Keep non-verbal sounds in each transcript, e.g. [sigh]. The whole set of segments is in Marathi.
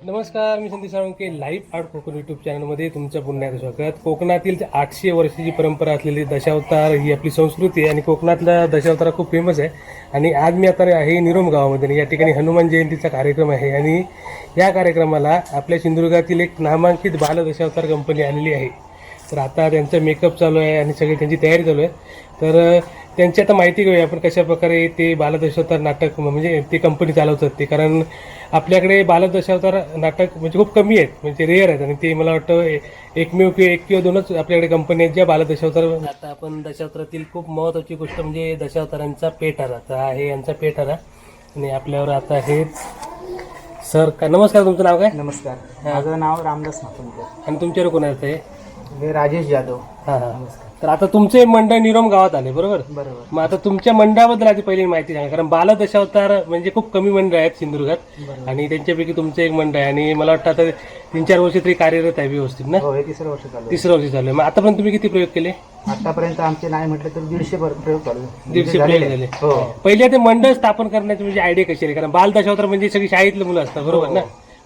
नमस्कार मी Sandeep Salunkhe live art Kokan YouTube चॅनलमध्ये तुमचं पुन्हा एकदा स्वागत. कोकणातील आठशे वर्षाची परंपरा असलेली दशावतार ही आपली संस्कृती आहे आणि कोकणातला दशावतार खूप फेमस आहे. आणि आज मी आता आहे निरोम गावामध्ये या ठिकाणी हनुमान जयंतीचा कार्यक्रम आहे. आणि या कार्यक्रमाला आपल्या सिंधुदुर्गातील एक नामांकित बाल दशावतार कंपनी आलेली आहे. तर आता त्यांचं मेकअप चालू आहे आणि सगळी त्यांची तयारी चालू आहे. तर त्यांची आता माहिती घेऊया आपण कशाप्रकारे ते बालदशावतार नाटक म्हणजे ते कंपनी चालवतात ते. कारण आपल्याकडे बालदशावतार नाटक म्हणजे खूप कमी आहेत म्हणजे रेअर आहेत आणि ते मला वाटतं एकमेव किंवा एक किंवा दोनच आपल्याकडे कंपनी आहेत ज्या बालदशावतार आता आपण दशावतारातील खूप महत्त्वाची गोष्ट म्हणजे दशावतारांचा पेठारा. तर आहे यांचा पेठारा. आणि आपल्यावर आता आहे सर काय नमस्कार तुमचं नाव काय? नमस्कार. माझं नाव रामदास मातुंकर आणि तुमच्यावर कोण आहे? राजेश जाधव हां हां. तर आता तुमचे मंडळ निरोम गावात आले बरोबर? बरोबर. मग आता तुमच्या मंडळाबद्दल आधी पहिली माहिती सांगा कारण बाल दशावतार म्हणजे खूप कमी मंडळ आहेत सिंधुदुर्गात. आणि त्यांच्यापैकी तुमचं एक मंडळ आहे आणि मला वाटतं आता तीन चार वर्ष तरी कार्यरत आहे व्यवस्थित ना? हो हे तिसरं वर्ष चालू आहे. तिसरं वर्ष चालू आहे. मग आतापर्यंत तुम्ही किती प्रयोग केले? आतापर्यंत आमचे नाही म्हटलं तर दीडशे पर- प्रयोग चालू आहे. दीडशे प्रयोग. झाले. हो. पहिले ते मंडळ स्थापन करण्याची म्हणजे आयडिया कशी आहे कारण बाल दशावतार म्हणजे सगळी शाळेतली मुलं असतात बरोबर ना?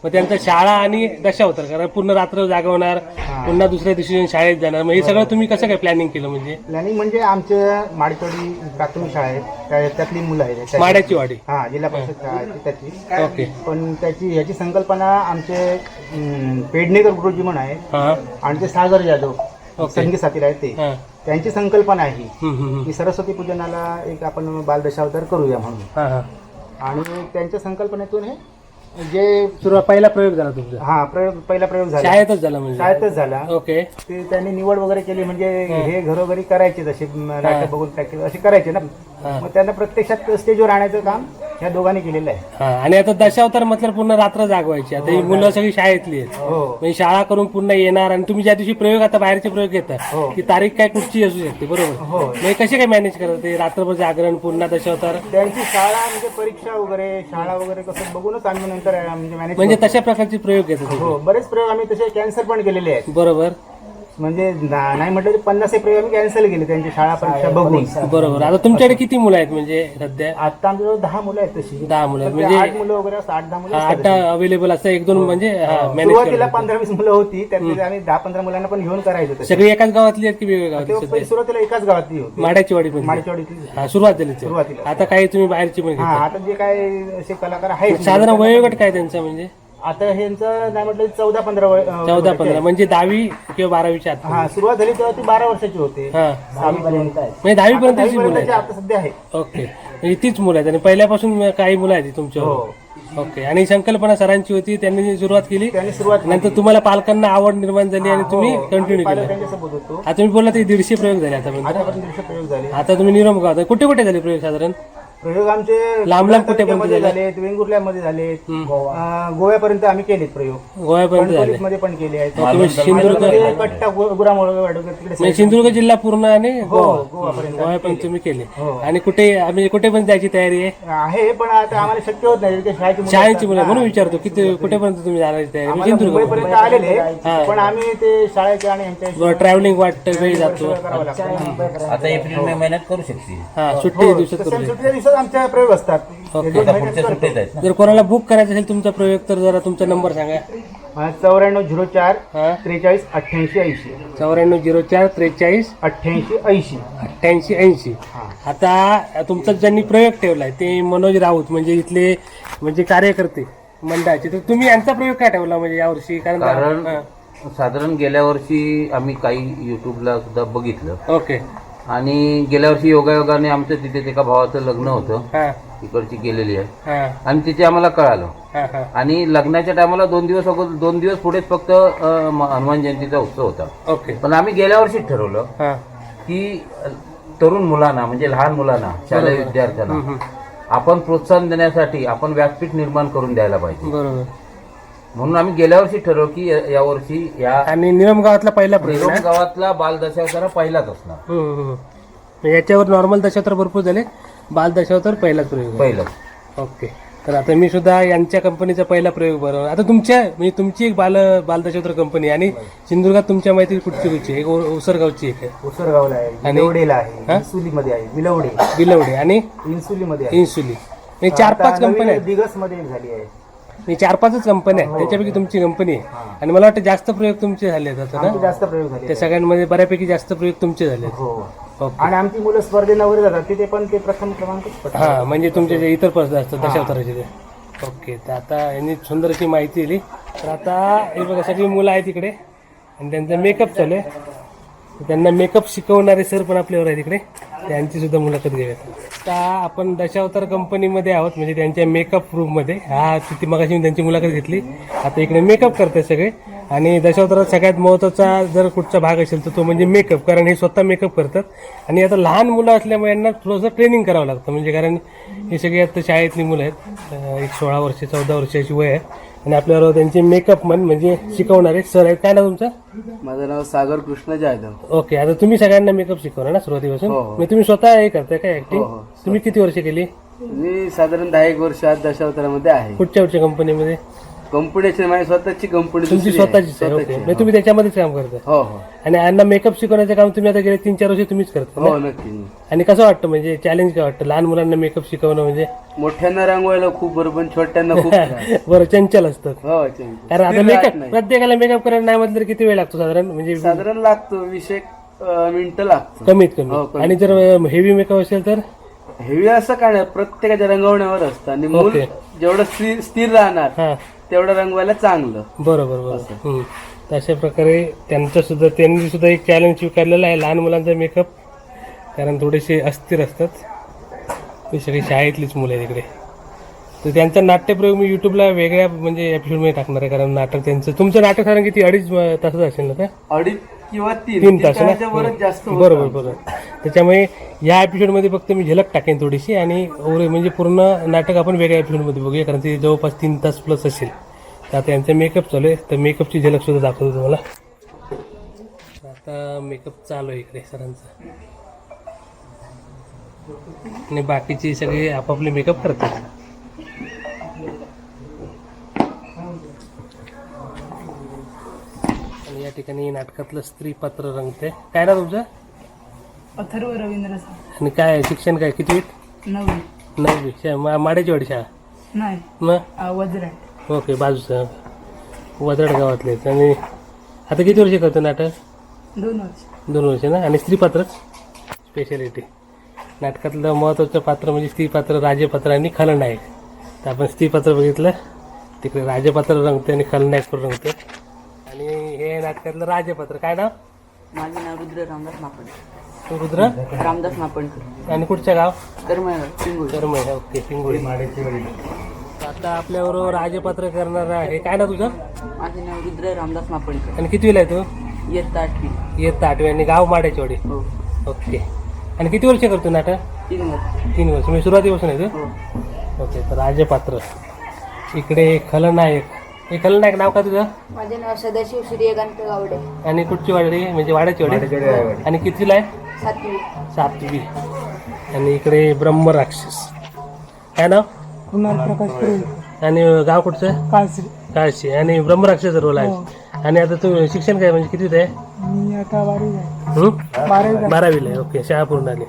मग त्यांचा शाळा आणि दशावतार कारण पूर्ण रात्र जागवणार पुन्हा दुसऱ्या दिवशी शाळेत जाणार. मग हे सगळं तुम्ही कसं काय प्लॅनिंग केलं म्हणजे? प्लॅनिंग म्हणजे आमच्या माडकडी प्राथमिक शाळा त्या- त्यातली मुलं आहेत. त्याची- माड्याची वाडी. हा जिल्हा परिषद शाळा आहे ती त्याची. ओके. पण त्याची ह्याची संकल्पना आमचे अं, पेडणेकर गुरुजी म्हणून आहे हां. आणि ते सागर जाधव ओके. संगीत साथीला आहेत ते. हां. त्यांची संकल्पना आहे हम्म, हम्म, हम्म. की सरस्वती पूजनाला एक आपण बालदशावतार करूया म्हणून. हां हां. आणि त्यांच्या संकल्पनेतून हे जे सुरुवात पहिला प्रयोग झाला तुमचा. हा प्रयोग पहिला प्रयोग झाला. शाळेतच झाला म्हणजे. शाळेतच झाला. ओके. ते त्यांनी निवड वगैरे केली म्हणजे हे. घरोघरी करायचे जसे म, नाटक बघून प्रॅक्टिस असे करायचे ना. हा. मग त्यांना प्रत्यक्षात स्टेजवर आणायचं काम ह्या दोघांनी केलेलं आहे. हा आणि आता दशावतार म्हटलं पूर्ण रात्र जागवायची. आता ही मुलं सगळी शाळेतली आहेत. हो. म्हणजे शाळा करून पुन्हा येणार आणि तुम्ही ज्या दिवशी प्रयोग आता बाहेरचे प्रयोग घेता हो. ती तारीख काय कुठची असू शकते बरोबर? हो. म्हणजे कसे काय मॅनेज करतात? ते रात्रभर जागरण पुन्हा दशावतार? त्यांची शाळा म्हणजे परीक्षा वगैरे शाळा वगैरे कसं बघूनच आम्ही नंतर अं, म्हणजे मॅनेज म्हणजे तशा प्रकारचे प्रयोग घेतात. हो बरेच प्रयोग आम्ही तसे कॅन्सल पण केलेले आहेत. बरोबर. म्हणजे ना- नाही म्हटलं तर पन्नास एक आम्ही कॅन्सल केले त्यांची शाळा परीक्षा बघून. बरोबर. आता तुमच्याकडे किती मुलं आहेत म्हणजे सध्या? आता आमच्याजवळ दहा मुलं आहेत तशी. दहा मुलं आहेत. तर ते म्हणजे आठ मुलं वगैरे असतात आठ दहा मुलं असतात आठ अवेलेबल असतं एक दोन म्हणजे हा मॅनेज सुरुवातीला पंधरा वीस मुलं होती त्यातली आम्ही दहा पंधरा मुलांना पण घेऊन करायचो सगळी एकाच गावातली आहेत की वेगवेगळ्या गावातली तेव्हा पहिली सुरुवातीला एकाच गावातली होती. माड्याची वाडी पण माळीचवाडीतली हा सुरुवात झाली ते. सुरुवातीला. आता काही तुम्ही बाहेरची पण हा घेता. आता जे काय असे कलाकार आहेत साधारण वयोगट काय त्यांचा म्हणजे? आता ह्यांचं नाही म्हटलं चौदा पंधरा वय- अं, चौदा पंधरा. म्हणजे दहावी किंवा बारावीच्या आत. हा सुरुवात झाली तेव्हा ती बारा वर्षाची होते. हा. दहावीपर्यंत आहे. म्हणजे दहावी आता पर्यंतची मुलं दहावीपर्यंतची आहेत. आता सध्या आहे. ओके. म्हणजे तीच मुलं आहेत. आणि पहिल्यापासून काही मुलं आहेत तुमच्या हो. ओके. आणि संकल्पना सरांची होती त्यांनी सुरुवात केली त्यांनी सुरुवात नंतर तुम्हाला पालकांना आवड निर्माण झाली आणि तुम्ही हो, कंटिन्यू केलं. होतो. आता तुम्ही बोलला ते दीडशे प्रयोग झाले आतापर्यंत. दीडशे प्रयोग झाले. आता तुम्ही निरम कुठे कुठे झाले प्रयोग साधारण? प्रयोग आमचे लांब लांब कुठे पण मध्ये झालेत वेंगुर्ल्यामध्ये झालेत. अं, गोव्यापर्यंत आम्ही केलेत प्रयोग. गोव्यापर्यंत झाले. मध्ये पण केले आहेत. तुम्ही सिंधुदुर्ग कट्टा गुरामोळ तिकडे म्हणजे सिंधुदुर्ग जिल्हा पूर्ण आणि गोवा. गोवापर्यंत गोवा पण तुम्ही केले. हो. आणि कुठे आम्ही कुठे पण जायची तयारी आहे? आहे पण आता आम्हाला शक्य होत नाही ते शाळेची मुलं शाळेची मुलं. म्हणून विचारतो किती कुठेपर्यंत तुम्ही जाण्याची तयारी म्हणजे सिंधुदुर्ग. मुंबईपर्यंत आलेले पण आम्ही ते शाळेचे आणि यांच्या ट्रॅव्हलिंग वाटतं वेळ जातो. आता एप्रिल मे महिन्यात करू शकते. हा सुट्टी दिवसात करू सुट्टीच्या दिवसात आमच्या प्रयोग असतात. ओके. हे दोन आता महिन्यात पुढच्या करतो. सुट्टीत आहेत. ना जर कोणाला बुक करायचं असेल तुमचा प्रयोग तर जरा तुमचा नंबर सांगा. हा, चौऱ्याण्णव झिरो चार हा. त्रेचाळीस अठ्ठ्याऐंशी ऐंशी. चौऱ्याण्णव झिरो चार त्रेचाळीस अठ्ठ्याऐंशी ऐंशी. अठ्ठ्याऐंशी ऐंशी. हा. आता तुमचा ज्यांनी प्रयोग ठेवलाय ते मनोज राऊत म्हणजे इथले म्हणजे कार्यकर्ते मंडळाचे. तर तुम्ही यांचा प्रयोग काय ठेवला म्हणजे यावर्षी कारण कारण हा. साधारण गेल्या वर्षी आम्ही काही युट्यूबला सुद्धा बघितलं. ओके. आणि गेल्या वर्षी योगायोगाने आमचं तिथे एका भावाचं लग्न होतं. हा. तिकडची गेलेली आहे. हा. आणि तिथे आम्हाला कळालं. हा हा. आणि लग्नाच्या टायमाला दोन दिवस अगोदर दोन दिवस पुढेच फक्त हनुमान जयंतीचा उत्सव होता. ओके. पण आम्ही गेल्या वर्षीच ठरवलं हा. की तरुण मुलांना म्हणजे लहान मुलांना शालेय विद्यार्थ्यांना. आपण प्रोत्साहन देण्यासाठी आपण व्यासपीठ निर्माण करून द्यायला पाहिजे. बरोबर. म्हणून आम्ही गेल्या वर्षी ठरवलं की या- यावर्षी या आणि नियम गावातला पहिला प्रयोग निरोप? गावातला बाल दशावतारा पहिलाच असणार. हम्म, हम्म. मग याच्यावर नॉर्मल दशावतार भरपूर झाले. बाल दशावतार पहिलाच प्रयोग आहे. पहिलंच. ओके. तर आता मी सुद्धा यांच्या कंपनीचा पहिला प्रयोग बरोबर आता तुमच्या म्हणजे तुमची एक बाल बालदशावतार कंपनी आहे आणि सिंधुदुर्गात तुमच्या माहिती कुठची कुठची आहे? एक ओ- ओसरगावची एक आहे. उसरगावला आहे आणि- आहे इन्सुलीमध्ये आहे विलवडे. बिलवडे आणि इन्सुलीमध्ये आहे. इन्सुली. चार पाच कंपन्या आहेत. दिगसमध्ये एक झाली आहे. मी चार पाचच कंपन्या आहेत. त्याच्यापैकी तुमची कंपनी आहे. आणि मला वाटतं जास्त प्रयोग तुमचे झाले आहेत आता आमचे ना जास्त प्रयोग झाले त्या सगळ्यांमध्ये बऱ्यापैकी जास्त प्रयोग तुमचे झाले आहेत. हो. ओके. आणि आमची मुलं स्पर्धेला वगैरे जातात. तिथे पण ते प्रथम क्रमांक हा म्हणजे तुमचे जे इतर प्रश्न असतात दशावताराचे ते. ओके तर आता यांनी सुंदर अशी माहिती दिली. तर आता हे बघा सगळी मुलं आहेत तिकडे आणि त्यांचा मेकअप चालू आहे. त्यांना मेकअप शिकवणारे सर पण आपल्यावर आहे तिकडे त्यांची सुद्धा मुलाखत घेऊयात. आता आपण दशावतार कंपनीमध्ये आहोत म्हणजे त्यांच्या मेकअप रूममध्ये हा तिथे मगाशी मी त्यांची मुलाखत घेतली. आता इकडे मेकअप करतात सगळे. आणि दशावतारात सगळ्यात महत्त्वाचा जर कुठचा भाग असेल तर तो म्हणजे मेकअप कारण हे स्वतः मेकअप करतात. आणि आता लहान मुलं असल्यामुळे यांना थोडंसं ट्रेनिंग करावं लागतं. म्हणजे कारण हे सगळे आता शाळेतली मुलं आहेत. एक सोळा वर्ष चौदा वर्षाची वय आहे. आणि आपल्याबरोबर त्यांचे मेकअप मन म्हणजे शिकवणारे सर आहेत. काय ना तुमचं? माझं नाव सागर कृष्ण जाधव. ओके आता तुम्ही सगळ्यांना मेकअप शिकवणार ना सुरुवातीपासून? हो, हो. मग तुम्ही स्वतः हे करताय काय ऍक्टिंग हो, हो. तुम्ही किती वर्ष केली? मी साधारण दहा एक वर्ष आज दशावतारामध्ये आहे. कुठच्या कुठच्या कंपनीमध्ये कंपनीची माझी स्वतःची कंपनी तुमची दुसरी आहे. स्वतःचीच आहे ओके स्वतःची, म्हणजे तुम्ही त्याच्यामध्येच काम करताय हो हो आणि यांना मेकअप शिकवण्याचं काम तुम्ही आता गेले तीन चार वर्ष तुम्हीच करता ना? हो नक्की आणि कसं वाटतं म्हणजे चॅलेंज काय वाटतं लहान मुलांना मेकअप शिकवणं म्हणजे मोठ्यांना रंगवायला खूप बरं पण छोट्यांना खूप त्रास. [laughs] बरं चंचल असतात हो. कारण आता मेकअप नाही. प्रत्येकाला मेकअप करायला नाही म्हटलं तर किती वेळ लागतो साधारण म्हणजे साधारण लागतो वीस एक मिनिटं लागतो कमीत हो, कमी कमीत. आणि जर हेवी मेकअप असेल तर हेवी असं काय नाही प्रत्येकाच्या रंगवण्यावर असतं आणि मूल ओके. जेवढं स्थिर स्थिर राहणार हा तेवढं रंगवायला चांगलं. बरोबर बरोबर. हम्म. तर अशा प्रकारे त्यांचं सुद्धा त्यांनी सुद्धा एक चॅलेंज स्वीकारलेलं आहे लहान मुलांचा मेकअप कारण थोडेसे अस्थिर असतात. ते सगळी शाळेतलीच मुलं आहे तिकडे तर त्यांचा नाट्यप्रयोग मी युट्यूबला वेगळ्या म्हणजे एपिसोडमध्ये टाकणार आहे. कारण नाटक त्यांचं तुमचं नाटक साधारण किती अडीच तासाचं असेल ना का अडीच किंवा तीन. तास ना? जास्त. बरोबर बरोबर. त्याच्यामुळे या एपिसोडमध्ये फक्त मी झलक टाकेन थोडीशी आणि ओरे म्हणजे पूर्ण नाटक आपण वेगळ्या एपिसोडमध्ये बघूया कारण ते जवळपास तीन तास प्लस असेल. तर आता यांचा मेकअप चालू आहे. तर मेकअपची झलक सुद्धा दाखवतो तुम्हाला. आता मेकअप चालू आहे इकडे सरांचा. आणि बाकीचे सगळे आपापले मेकअप करतात आणि या ठिकाणी नाटकातलं स्त्री पात्र रंगते. काय ना तुमचं? अथर्व रवींद्र आणि काय शिक्षण काय किती नववी. नववी शा- मा- माड्याची वाडी शाळा? नाही. मग? अ, वज्राट ओके बाजूचं. वजड गावातले आहेत. आणि आता किती वर्ष करतो नाटक? दोन वर्ष. दोन वर्ष ना? आणि स्त्रीपात्रच स्पेशालिटी नाटकातलं महत्त्वाचं पात्र म्हणजे स्त्रीपात्र राजपात्र आणि खलनायक. तर आपण स्त्रीपात्र बघितलं. तिकडे राजपात्र रंगते आणि खलनायक पण रंगते. आणि हे नाटकातलं राजपात्र. काय नाव? माझे नाव रुद्र रामदास मापणकर रुद्र? रामदास मापणकर आणि कुठचं गाव? करमळ पिंगुळ. ओके पिंगोळी. आता आपल्याबरोबर राजपात्र करणार आहे. काय ना तुझं? माझे नाव रुद्र रामदास मापणकर आणि किती आहे तू? इयत्ता आठवी. येत आठवी. आणि गाव माड्याचीवाडी हो. ओके. आणि किती वर्ष करतो नाटक? तीन वर्ष. तीन वर्ष. मी सुरुवातीपासून आहे हो. तू ओके तर राजपात्र. इकडे खलनायक. हे खलनायक नाव का तुझं? माझे नाव सदाशिव सूर्यकांत गावडे. आणि कुठची वाडी म्हणजे वाड्याची वाडी? आणि कितीला आहे? सातवी. सातवी. आणि इकडे ब्रह्मराक्षस काय नाव? कुमार प्रकाश आणि गाव कुठचं? काळश्री काळशी. आणि ब्रह्मराक्षस रोल आहे. आणि आता तू शिक्षण काय म्हणजे किती आहे? मी आता बारावी हं? बारावी बारावीला आहे. ओके. शाळा पूर्ण आली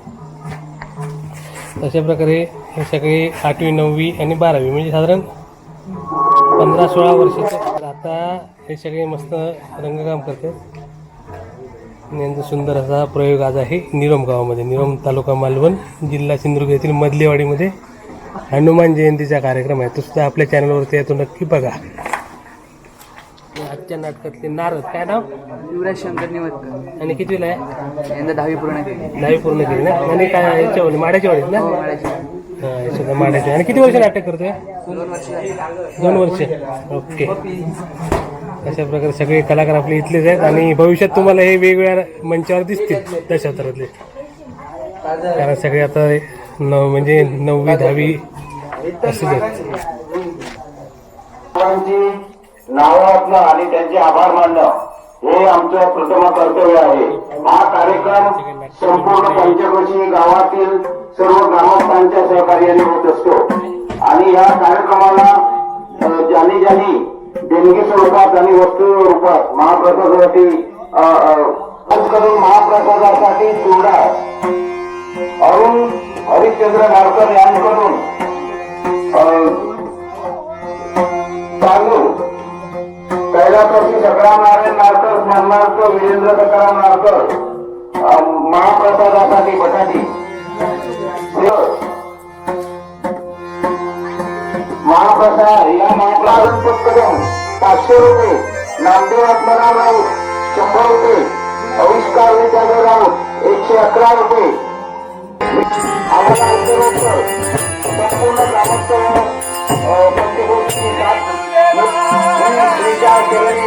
अशा प्रकारे हे सगळे आठवी नववी आणि बारावी म्हणजे साधारण पंधरा सोळा वर्षाचे आता हे सगळे मस्त रंगकाम करतात आणि यांचा सुंदर असा प्रयोग आज आहे निरोम गावामध्ये. निरोम तालुका मालवण जिल्हा सिंधुदुर्ग येथील मधलेवाडीमध्ये हनुमान जयंतीचा कार्यक्रम आहे. तो सुद्धा आपल्या चॅनलवरती आहे तो नक्की बघा. आजच्या नाटकातले नारद काय नाव? युवराज शंकर निवडकर. आणि कितवीला आहे? यंदा दहावी पूर्ण केली. दहावी पूर्ण केली ना? आणि काय याच्यावर माड्याच्या वाडीत ना हा, हे आणि किती वर्ष नाटक करतोय? दोन वर्ष. ओके अशा प्रकारे सगळे कलाकार आपले इथलेच आहेत आणि भविष्यात तुम्हाला हे वेगवेगळ्या मंचावर दिसतील दशावतारातले. कारण सगळे आता न म्हणजे नववी दहावी असेच आहेत. सर्वांची नावातलं आणि त्यांचे आभार मानणं हे आमचं प्रथम कर्तव्य आहे. हा कार्यक्रम संपूर्ण पंचकोशी गावातील सर्व ग्रामस्थांच्या सहकार्याने होत असतो. आणि या कार्यक्रमाला ज्यांनी ज्यांनी देणगी स्वरूपात आणि वस्तू रूपात महाप्रसादासाठी करून महाप्रसादासाठी चिवडा अरुण हरिश्चंद्र गावकर यांकडून अ, बांधू कैलासाची नारायण नारकर स्मरणार्थ वीरेंद्र सकाराम नारकर महाप्रसादासाठी बटाटी. महाप्रसाद या महाप्रसाद पत्करून पाचशे रुपये नामदेव आत्माराम राऊत शंभर रुपये अविष्कार विद्याधर राऊत एकशे अकरा रुपये. संपूर्ण ग्रामस्थ अं, पंचकोटीची साथ श्रीच्या चरणी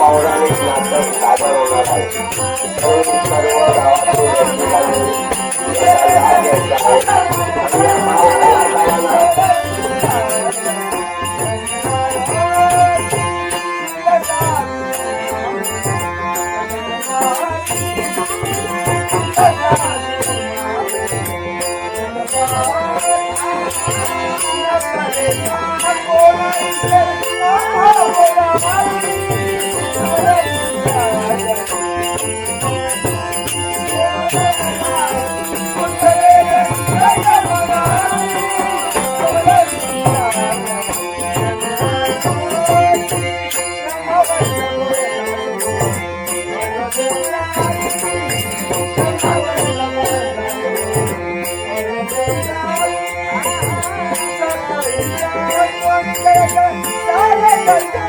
पौराणिक नाटक सादर होणार आहे तर सर्व गावातील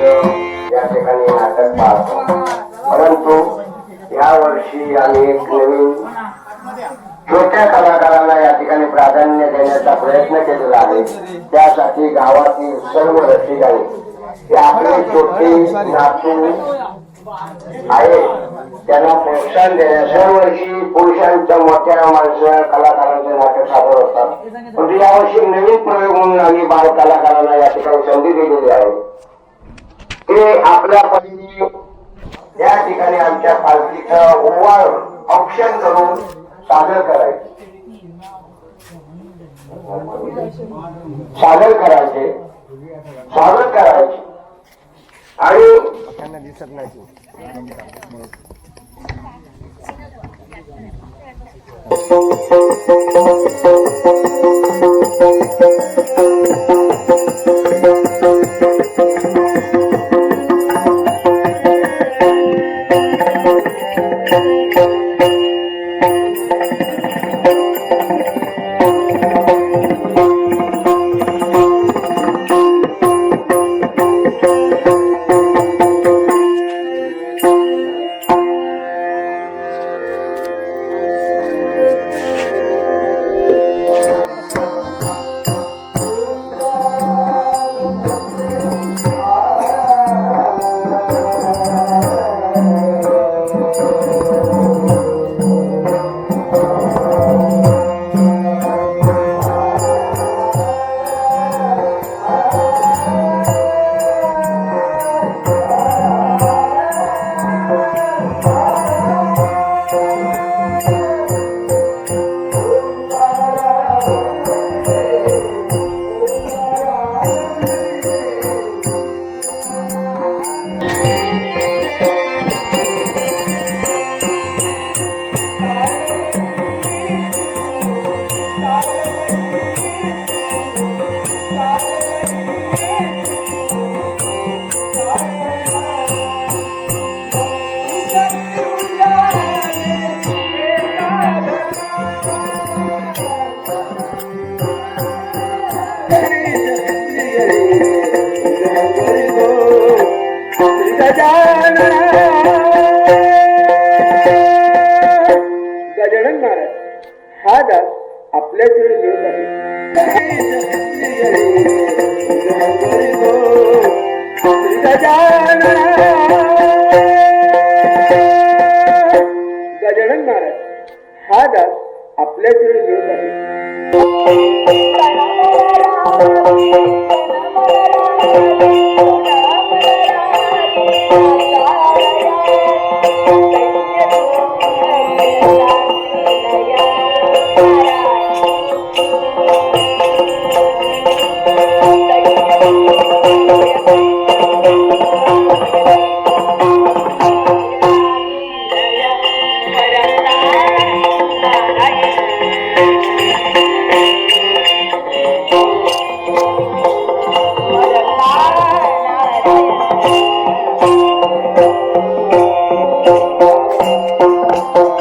या ठिकाणी नाटक पाहतो. परंतु या वर्षी आम्ही एक नवीन छोट्या कलाकारांना या ठिकाणी प्राधान्य देण्याचा प्रयत्न केलेला आहे. त्यासाठी गावातील सर्व रसिकांनी आपले छोटे नातू आहे त्यांना प्रोत्साहन देण्या दरवर्षी पुरुषांच्या मोठ्या माणसं कलाकारांचे नाटक सादर होतात. परंतु यावर्षी नवीन प्रयोग म्हणून आम्ही बाल कलाकारांना या ठिकाणी संधी दिलेली आहे. हे आपल्या परीने या ठिकाणी आमच्या पार्टीचं ओवाळ ऑप्शन करून सादर करायचे. सादर करायचे. सादर करायचे. आणि त्यांना दिसत नाही